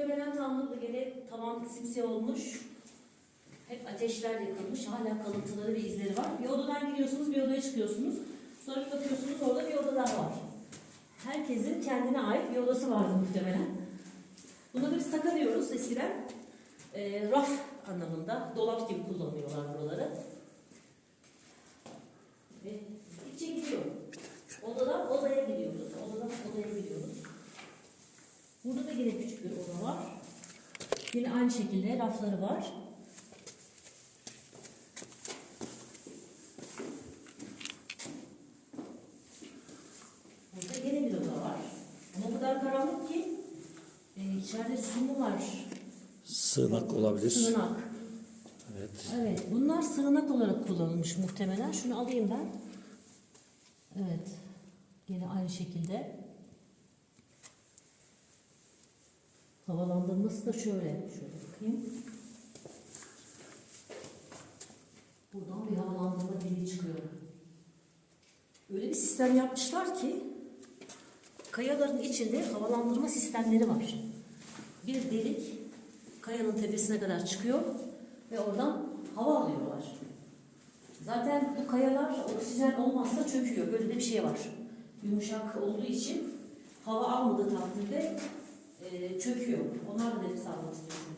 muhtemelen tamamladı. Gene tavan simsiyah olmuş. Hep ateşler yakılmış. Hala kalıntıları ve izleri var. Bir odadan giriyorsunuz, bir odaya çıkıyorsunuz. Sonra bakıyorsunuz orada bir oda daha var. Herkesin kendine ait bir odası vardı muhtemelen. Bunları biz taka diyoruz eskiden. Ee, raf anlamında, dolap gibi kullanıyorlar buraları. Ve gittikçe gidiyor. Odadan odaya gidiyoruz. Odadan odaya gidiyoruz. Burada da yine var. Yine aynı şekilde rafları var. Burada yine bir oda var. Ama o kadar karanlık ki e, içeride su var? Sığınak olabilir. Sığınak. Evet. Evet, bunlar sığınak olarak kullanılmış muhtemelen. Şunu alayım ben. Evet, yine aynı şekilde. Havalandırması da şöyle. Şöyle bakayım. Buradan bir havalandırma deliği çıkıyor. Öyle bir sistem yapmışlar ki kayaların içinde havalandırma sistemleri var. Bir delik kayanın tepesine kadar çıkıyor ve oradan hava alıyorlar. Zaten bu kayalar oksijen olmazsa çöküyor. Böyle de bir şey var. Yumuşak olduğu için hava almadığı takdirde çöküyor. Onlar da nefes almak istiyor.